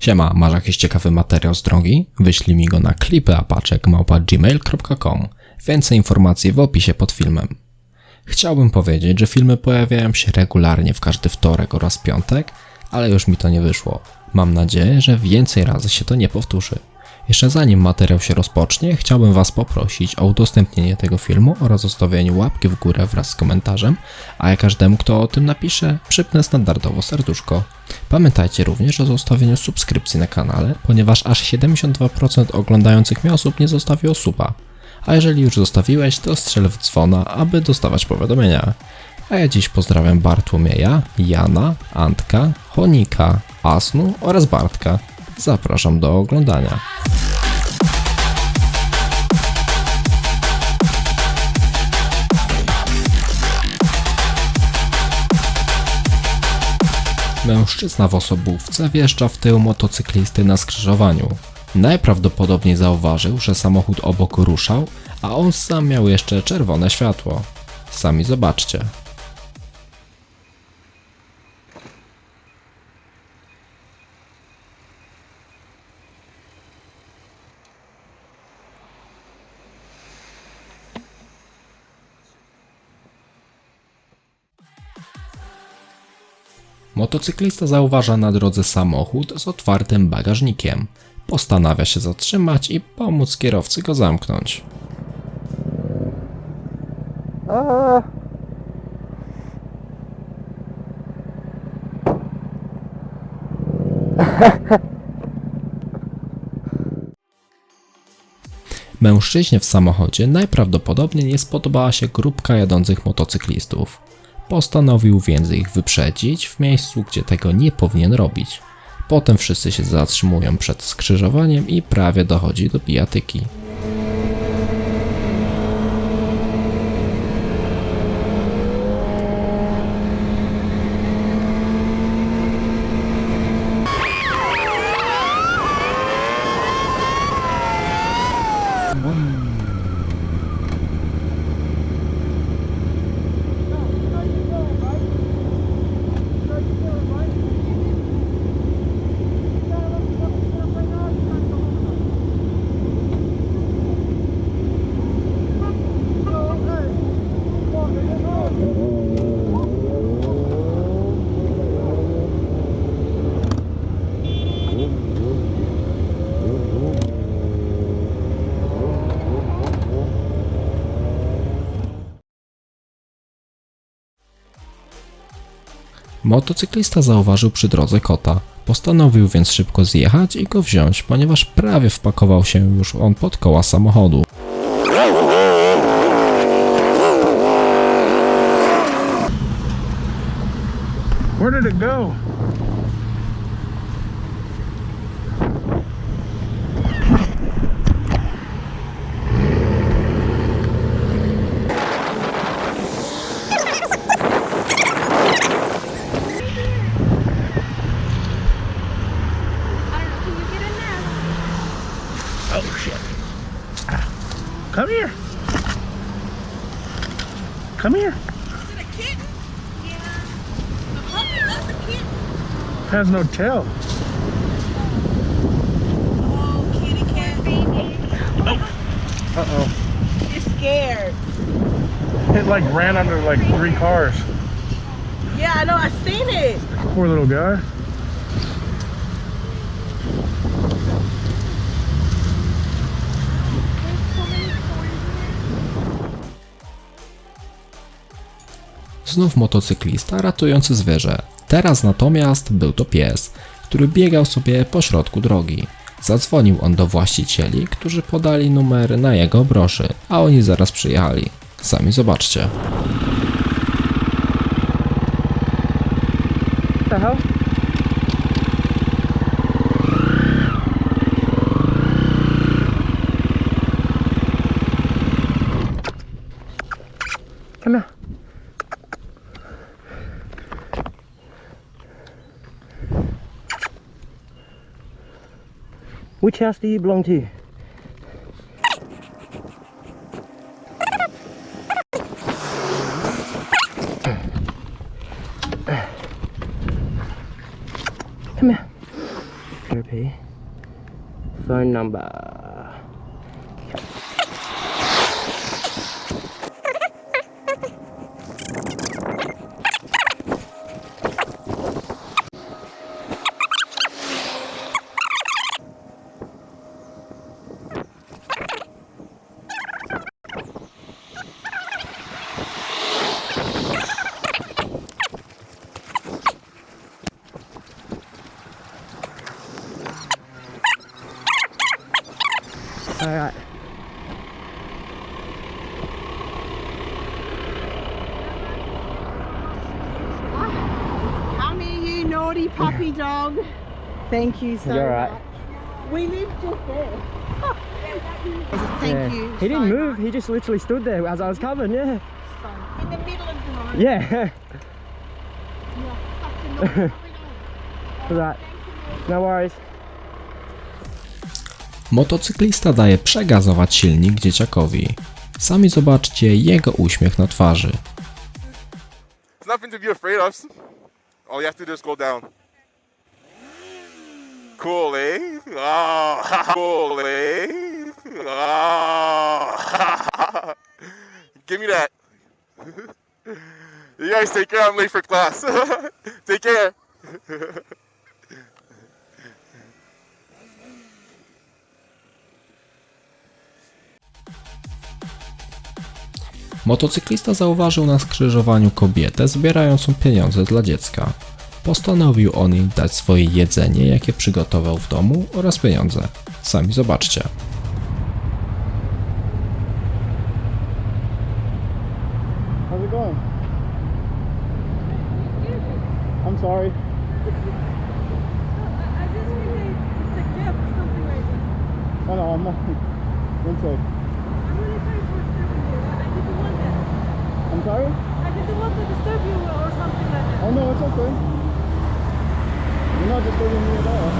Siema, masz jakiś ciekawy materiał z drogi? Wyślij mi go na klipyapaczek.gmail.com Więcej informacji w opisie pod filmem. Chciałbym powiedzieć, że filmy pojawiają się regularnie w każdy wtorek oraz piątek, ale już mi to nie wyszło. Mam nadzieję, że więcej razy się to nie powtórzy. Jeszcze zanim materiał się rozpocznie, chciałbym Was poprosić o udostępnienie tego filmu oraz zostawienie łapki w górę wraz z komentarzem, a ja każdemu, kto o tym napisze, przypnę standardowo serduszko. Pamiętajcie również o zostawieniu subskrypcji na kanale, ponieważ aż 72% oglądających mnie osób nie zostawiło suba. A jeżeli już zostawiłeś, to strzel w dzwona, aby dostawać powiadomienia. A ja dziś pozdrawiam Bartłomieja, Jana, Antka, Honika, Asnu oraz Bartka. Zapraszam do oglądania. Mężczyzna w osobówce wjeżdża w tył motocyklisty na skrzyżowaniu. Najprawdopodobniej zauważył, że samochód obok ruszał, a on sam miał jeszcze czerwone światło. Sami zobaczcie. Motocyklista zauważa na drodze samochód z otwartym bagażnikiem. Postanawia się zatrzymać i pomóc kierowcy go zamknąć. Mężczyźnie w samochodzie najprawdopodobniej nie spodobała się grupka jadących motocyklistów. Postanowił więc ich wyprzedzić w miejscu, gdzie tego nie powinien robić. Potem wszyscy się zatrzymują przed skrzyżowaniem i prawie dochodzi do pijatyki. Motocyklista zauważył przy drodze kota. Postanowił więc szybko zjechać i go wziąć, ponieważ prawie wpakował się już on pod koła samochodu. Where did it go? Come here. Come here. Is it a kitten? Yeah. The puppy that's a kitten. Has no tail. Oh, kitty cat baby. Uh oh. You're scared. It like ran under like three cars. Yeah, I know. I seen it. Poor little guy. Znów motocyklista ratujący zwierzę. Teraz natomiast był to pies, który biegał sobie po środku drogi. Zadzwonił on do właścicieli, którzy podali numer na jego broszy, a oni zaraz przyjechali. Sami zobaczcie. hell? Come. Which house do you belong to? Come here. Therapy. Phone number. Naughty puppy dog. Thank you so You're right. much. We live just there. Thank Yeah. you. He didn't so move, much. he just literally stood there as I was coming, yeah. So, in the middle of the night. Yeah. You're such a naughty puppy dog. right. No worries. Motocyklista daje przegazować silnik dzieciakowi. Sami zobaczcie jego uśmiech na twarzy. It's nothing to be afraid of. All you have to do is go down. Cool, eh? Ah, cool, eh? Ah. Give me that. you guys take care. I'm late for class. take care. Motocyklista zauważył na skrzyżowaniu kobietę zbierającą pieniądze dla dziecka. Postanowił on jej dać swoje jedzenie, jakie przygotował w domu oraz pieniądze. Sami zobaczcie. How's it going? I'm sorry. I just think it's a gift or something like that. Oh no, I'm not. One sec. I'm sorry? I didn't want to disturb you or something like that. Oh no, it's okay. You're not disturbing me at all.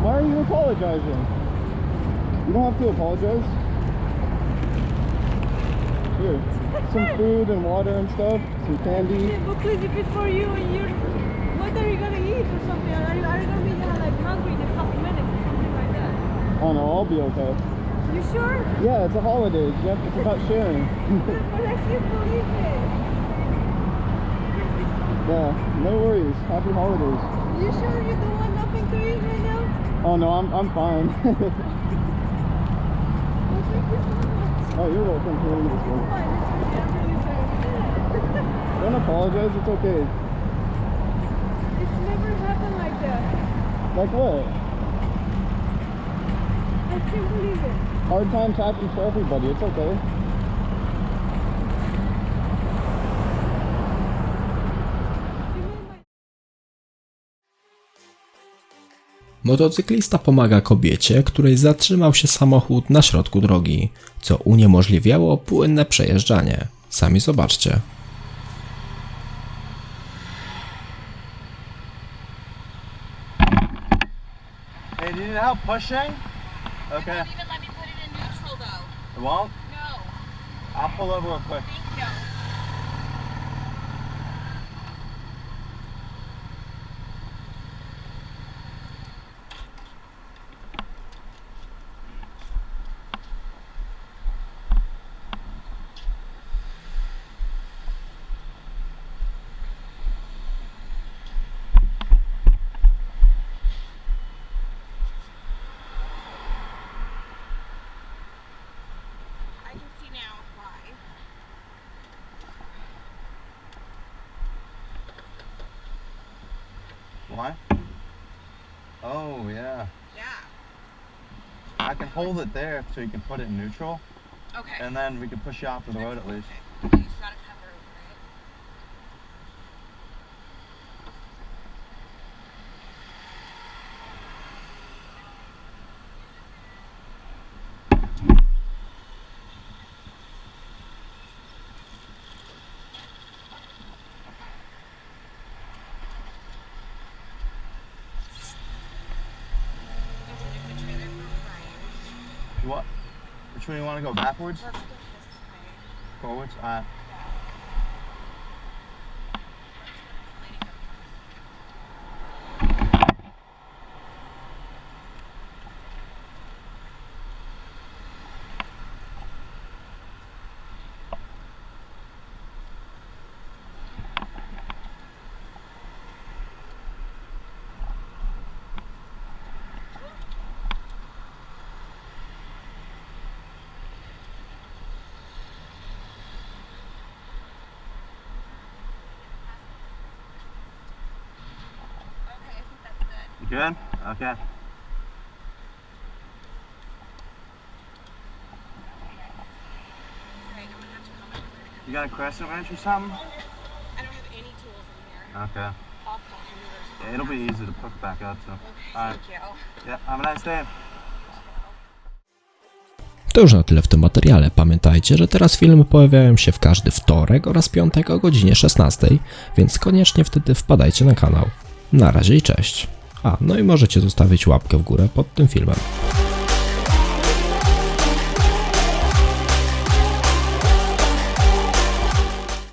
Why are you apologizing? You don't have to apologize. Here, some food and water and stuff, some candy. Yeah, but please, if it's for you and you're, what are you gonna eat or something? Are you, are you gonna be uh, like hungry in a couple minutes or something like that? Oh no, I'll be okay. You sure? Yeah, it's a holiday. Jeff. It's about sharing. but I can't believe it. yeah, no worries. Happy holidays. You sure you don't want nothing to eat right now? Oh no, I'm I'm fine. Well, thank you so much. oh, you're welcome to this one. Fine, it's okay. I'm really. Don't apologize. It's okay. it's never happened like that. Like what? I can't believe it. Hard times happen for everybody. It's okay. Motocyklista pomaga kobiecie, której zatrzymał się samochód na środku drogi, co uniemożliwiało płynne przejeżdżanie. Sami zobaczcie. Hey, do you help pushing? Okay. even let me put it in neutral though. It won't? No. I'll pull over real quick. Thank you. I can see now why. Why? Oh, yeah. Yeah. I can hold it there so you can put it in neutral, Okay. and then we can push you off to the road at least. Okay, What? Which way do you want to go? Backwards? Forwards? Uh, You good? Okay. You got a crescent wrench or something? I don't have any tools in here. Okay. Yeah, it'll be easy to pick back up, so. Alright. Thank you. Yeah, have a nice day. To już na tyle w tym materiale. Pamiętajcie, że teraz filmy pojawiają się w każdy wtorek oraz piątek o godzinie 16, więc koniecznie wtedy wpadajcie na kanał. Na razie i cześć. A, no i możecie zostawić łapkę w górę pod tym filmem.